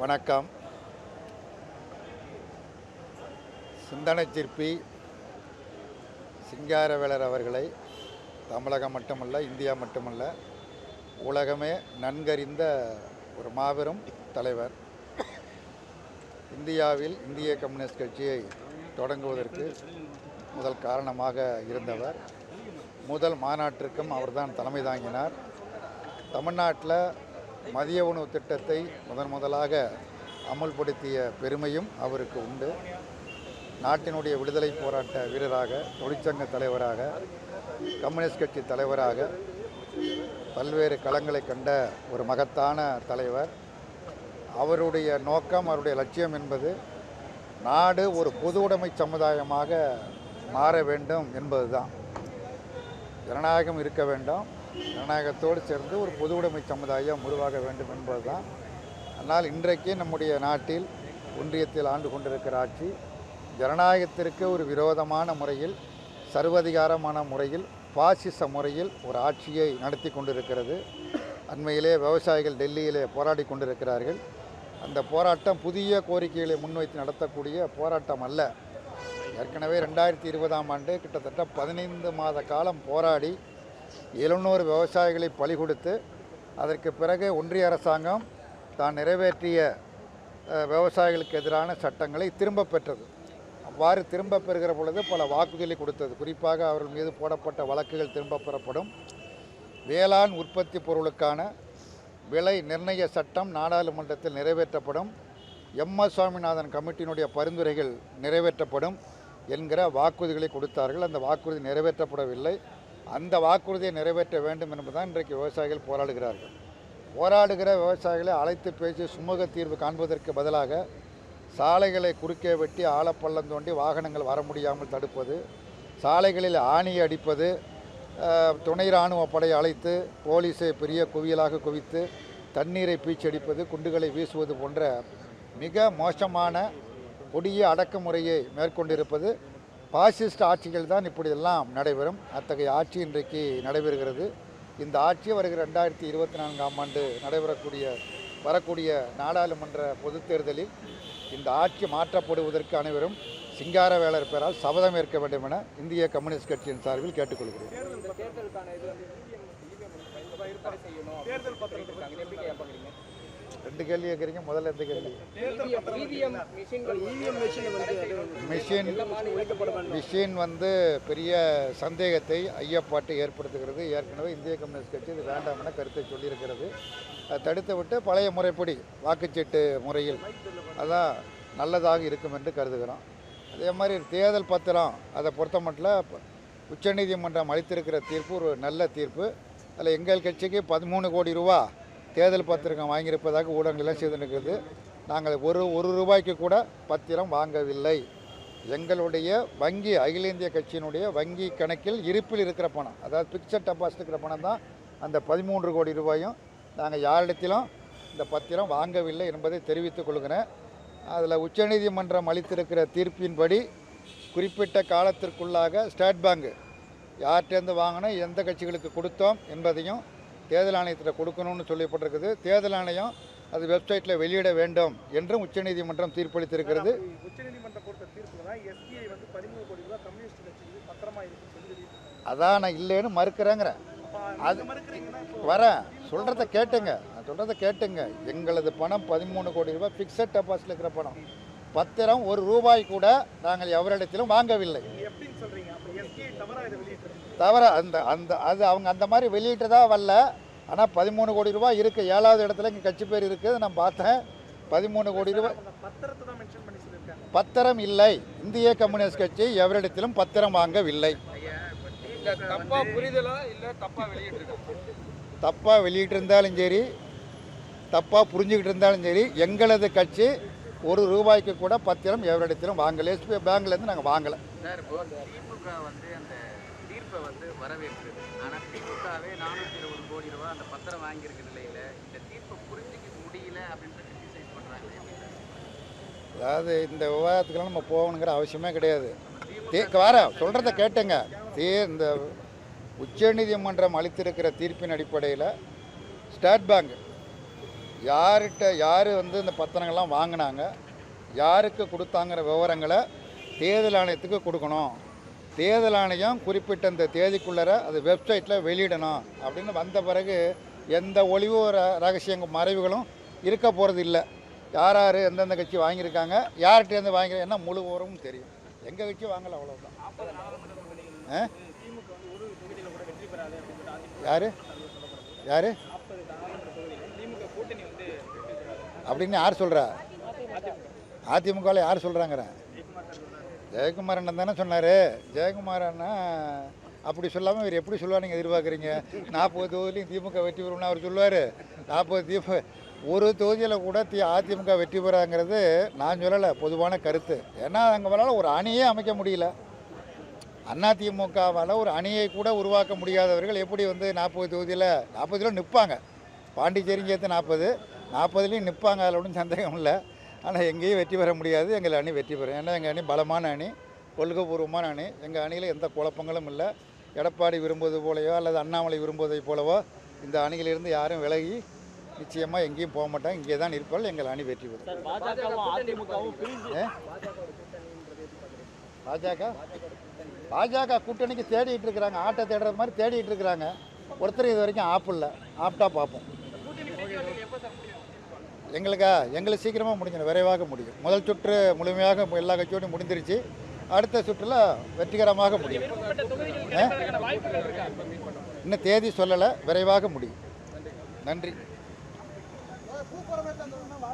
வணக்கம். சிந்தனை சிற்பி சிங்காரவேலர் அவர்களை தமிழகம் மட்டுமல்ல இந்தியா மட்டுமல்ல உலகமே நன்கறிந்த ஒரு மாபெரும் தலைவர். இந்தியாவில் இந்திய கம்யூனிஸ்ட் கட்சியை தொடங்குவதற்கு முதல் காரணமாக இருந்தவர். முதல் மாநாட்டிற்கும் அவர்தான் தலைமை தாங்கினார். தமிழ்நாட்டில் மதிய உணவு திட்டத்தை முதன் முதலாக அமல்படுத்திய பெருமையும் அவருக்கு உண்டு. நாட்டினுடைய விடுதலை போராட்ட வீரராக தொழிற்சங்க தலைவராக கம்யூனிஸ்ட் கட்சி தலைவராக பல்வேறு களங்களை கண்ட ஒரு மகத்தான தலைவர். அவருடைய நோக்கம் அவருடைய லட்சியம் என்பது நாடு ஒரு பொது உடைமை சமுதாயமாக மாற வேண்டும் என்பதுதான். ஜனநாயகம் இருக்க வேண்டும். ஜனநாயகத்தோடு சேர்ந்து ஒரு பொது உடைமை சமுதாயம் உருவாக வேண்டும் என்பதுதான். ஆனால் இன்றைக்கு நம்முடைய நாட்டில் ஒன்றியத்தில் ஆண்டு கொண்டிருக்கிற ஆட்சி ஜனநாயகத்திற்கு ஒரு விரோதமான முறையில் சர்வதிகாரமான முறையில் பாசிச முறையில் ஒரு ஆட்சியை நடத்தி கொண்டிருக்கிறது. அண்மையிலே விவசாயிகள் டெல்லியிலே போராடி கொண்டிருக்கிறார்கள். அந்த போராட்டம் புதிய கோரிக்கைகளை முன்வைத்து நடத்தக்கூடிய போராட்டம் அல்ல. ஏற்கனவே ரெண்டாயிரத்தி இருபதாம் ஆண்டு கிட்டத்தட்ட பதினைந்து மாத காலம் போராடி எழுநூறு விவசாயிகளை பலி கொடுத்து அதற்கு பிறகு ஒன்றிய அரசாங்கம் தான் நிறைவேற்றிய விவசாயிகளுக்கு எதிரான சட்டங்களை திரும்ப பெற்றது. அவ்வாறு திரும்ப பெறுகிற பொழுது பல வாக்குறுதிகளை கொடுத்தது. குறிப்பாக அவர்கள் மீது போடப்பட்ட வழக்குகள் திரும்ப பெறப்படும். வேளாண் உற்பத்தி பொருளுக்கான விலை நிர்ணய சட்டம் நாடாளுமன்றத்தில் நிறைவேற்றப்படும். எம். எஸ் சுவாமிநாதன் கமிட்டியினுடைய பரிந்துரைகள் நிறைவேற்றப்படும் என்கிற வாக்குறுதிகளை கொடுத்தார்கள். அந்த வாக்குறுதி நிறைவேற்றப்படவில்லை. அந்த வாக்குறுதியை நிறைவேற்ற வேண்டும் என்பதுதான் இன்றைக்கு விவசாயிகள் போராடுகிறார்கள். போராடுகிற விவசாயிகளை அழைத்து பேசி சுமூக தீர்வு காண்பதற்கு பதிலாக சாலைகளை குறுக்கே வெட்டி ஆழப்பள்ளம் தோண்டி வாகனங்கள் வர முடியாமல் தடுப்பது சாலைகளில் ஆணி அடிப்பது துணை இராணுவ படை அழைத்து போலீஸை பெரிய குவியலாக குவித்து தண்ணீரை பீச்சடிப்பது குண்டுகளை வீசுவது போன்ற மிக மோசமான கொடிய அடக்குமுறையை மேற்கொண்டிருப்பது பாசிஸ்ட் ஆட்சிகள் தான் இப்படியெல்லாம் நடைபெறும். அத்தகைய ஆட்சி இன்றைக்கு நடைபெறுகிறது. இந்த ஆட்சி வருகிற ரெண்டாயிரத்தி இருபத்தி நான்காம் ஆண்டு நடைபெறக்கூடிய வரக்கூடிய நாடாளுமன்ற பொதுத் தேர்தலில் இந்த ஆட்சி மாற்றப்படுவதற்கு அனைவரும் சிங்காரவேலர் பெயரால் சபதம் ஏற்க வேண்டும் என இந்திய கம்யூனிஸ்ட் கட்சியின் சார்பில் கேட்டுக்கொள்கிறேன். தேர்தல் ரெண்டு கேள்வி கேட்குறீங்க முதல்ல எந்த கேள்வி. மிஷின் வந்து மிஷின் வந்து பெரிய சந்தேகத்தை ஐயப்பாட்டை ஏற்படுத்துகிறது. ஏற்கனவே இந்திய கம்யூனிஸ்ட் கட்சி இது வேண்டாம் என கருத்தை சொல்லியிருக்கிறது. அதை தடுத்து விட்டு பழைய முறைப்படி வாக்குச்சீட்டு முறையில் அதான் நல்லதாக இருக்கும் என்று கருதுகிறோம். அதே மாதிரி தேர்தல் பத்திரம் அதை பொறுத்த மட்டும் உச்சநீதிமன்றம் அளித்திருக்கிற தீர்ப்பு ஒரு நல்ல தீர்ப்பு. அதில் எங்கள் கட்சிக்கு பதிமூணு கோடி ரூபா தேர்தல் பத்திரம் வாங்கியிருப்பதாக ஊடகங்கள்லாம் செய்திருக்கிறது நாங்கள் ஒரு ஒரு ரூபாய்க்கு கூட பத்திரம் வாங்கவில்லை. எங்களுடைய வங்கி அகில இந்திய கட்சியினுடைய வங்கி கணக்கில் இருப்பில் இருக்கிற பணம். அதாவது பிக்சர் டெபாசிட் இருக்கிற பணம் தான் அந்த பதிமூன்று கோடி ரூபாயும் நாங்கள் யாரிடத்திலும் இந்த பத்திரம் வாங்கவில்லை என்பதை தெரிவித்துக் கொள்கிறேன். அதில் உச்சநீதிமன்றம் அளித்திருக்கிற தீர்ப்பின்படி குறிப்பிட்ட காலத்திற்குள்ளாக ஸ்டேட் பேங்க் யார்கிட்டேருந்து வாங்கினோம் எந்த கட்சிகளுக்கு கொடுத்தோம் என்பதையும் தேர்தல் ஆணையத்தில் கொடுக்கணும்னு சொல்லப்பட்டிருக்குது. தேர்தல் ஆணையம் அது வெப்சைட்டில் வெளியிட வேண்டும் என்றும் உச்சநீதிமன்றம் தீர்ப்பளித்திருக்கிறது. அதான் நான் இல்லைன்னு மறுக்கிறேங்கிறேன் அப்ப அது வரேன். சொல்கிறத கேட்டுங்க. நான் சொல்கிறத கேட்டுங்க. எங்களது பணம் பதிமூணு கோடி ரூபாய் ஃபிக்ஸட் டெபாசிட் இருக்கிற பணம். பத்திரம் ஒரு ரூபாய் கூட நாங்கள் எவரிடத்திலும் வாங்கவில்லை. தவிர அந்த அந்த அது அவங்க அந்த மாதிரி வெளியிட்டதா வரல. ஆனால் பதிமூணு கோடி ரூபாய் இருக்குது ஏழாவது இடத்துல இங்கே கட்சி பேர் இருக்குது நான் பார்த்தேன். பதிமூணு கோடி ரூபாய். பத்திரம் இல்லை. இந்திய கம்யூனிஸ்ட் கட்சி எவரிடத்திலும் பத்திரம் வாங்கவில்லை. தப்பாக வெளியிட்டிருந்தாலும் சரி தப்பாக புரிஞ்சுக்கிட்டு இருந்தாலும் சரி எங்களது கட்சி ஒரு ரூபாய்க்கு கூட பத்திரம் எவரிடத்திலும் வாங்கலை. எஸ்பிஐ பேங்க்லேருந்து நாங்கள் வாங்கலை. தீர்ப்பை வந்து வரவேற்குது ஆனால் திமுகவே நானூற்றி இருபது கோடி ரூபாய் அந்த பத்திரம் வாங்கியிருக்க நிலையில் இந்த தீர்ப்பை புரிஞ்சிக்க முடியல அப்படின்ற கிரிட்டிசைஸ் பண்ணுறாங்க அதாவது இந்த விவாதத்துக்கெல்லாம் நம்ம போகணுங்கிற அவசியமே கிடையாது. வர சொல்கிறத கேட்டுங்க. தீ இந்த உச்சநீதிமன்றம் அளித்திருக்கிற தீர்ப்பின் அடிப்படையில் ஸ்டேட் பேங்க் யார்கிட்ட யார் வந்து இந்த பத்திரங்கள்லாம் வாங்கினாங்க யாருக்கு கொடுத்தாங்கிற விவரங்களை தேர்தல் ஆணையத்துக்கு கொடுக்கணும். தேர்தல் ஆணையம் குறிப்பிட்ட இந்த தேதிக்குள்ளார அது வெப்சைட்டில் வெளியிடணும். அப்படின்னு வந்த பிறகு எந்த ஒளிவு ர- மறைவுகளும் இருக்க போகிறது இல்லை. யார் யார் எந்தெந்த கட்சி வாங்கியிருக்காங்க யார்கிட்டேருந்து வாங்கி என்ன முழு விவரமும் தெரியும். எங்கள் கட்சி வாங்கலை அவ்வளோதான் ஆ? யார்? யார்? அப்படின்னு யார் சொல்கிறா அதிமுகவில் யார் சொல்கிறாங்கிறேன் ஜெயக்குமார் அண்ணன் தானே சொன்னார். ஜெயக்குமார் அண்ணா அப்படி சொல்லாமல் இவர் எப்படி சொல்லுவார் நீங்கள் எதிர்பார்க்குறீங்க? நாற்பது தொகுதியிலையும் திமுக வெற்றி பெறும்னு அவர் சொல்லுவார். நாற்பது திமுக ஒரு தொகுதியில் கூட தி அதிமுக வெற்றி பெறாங்கிறது நான் சொல்லலை பொதுவான கருத்து. ஏன்னா அங்கே ஒரு அணியே அமைக்க முடியல. அதிமுகவால் ஒரு அணியை கூட உருவாக்க முடியாதவர்கள் எப்படி வந்து நாற்பது தொகுதியில் நாற்பதுல நிற்பாங்க பாண்டிச்சேரிங்க சேர்த்து நாற்பது நாற்பதுலேயும் நிற்பாங்க அதில் ஒன்றும் சந்தேகம் இல்லை. ஆனால் எங்கேயும் வெற்றி பெற முடியாது. எங்கள் அணி வெற்றி பெறும். ஏன்னா எங்கள் அணி பலமான அணி கொள்கைபூர்வமான அணி. எங்கள் அணியில் எந்த குழப்பங்களும் இல்லை. எடப்பாடி விரும்புவது போலவோ அல்லது அண்ணாமலை விரும்புவதை போலவோ இந்த அணியிலிருந்து யாரும் விலகி நிச்சயமாக எங்கேயும் போக மாட்டாங்க. இங்கே தான் இருப்பால் எங்கள் அணி வெற்றி பெறும்? பாஜக? பாஜக கூட்டணிக்கு தேடிட்டு இருக்கிறாங்க. ஆட்டை தேடுறது மாதிரி தேடிட்டு இருக்கிறாங்க. ஒருத்தர் இது வரைக்கும் ஆப் இல்லை. ஆப்டா பார்ப்போம். எங்களுக்கா? எங்களுக்கு சீக்கிரமாக முடிஞ்சிடும் விரைவாக முடியும். முதல் சுற்று முழுமையாக எல்லா கட்சியோடையும் முடிஞ்சிருச்சு அடுத்த சுற்றில் வெற்றிகரமாக முடியும். இன்னும் தேதி சொல்லலை விரைவாக முடியும். நன்றி.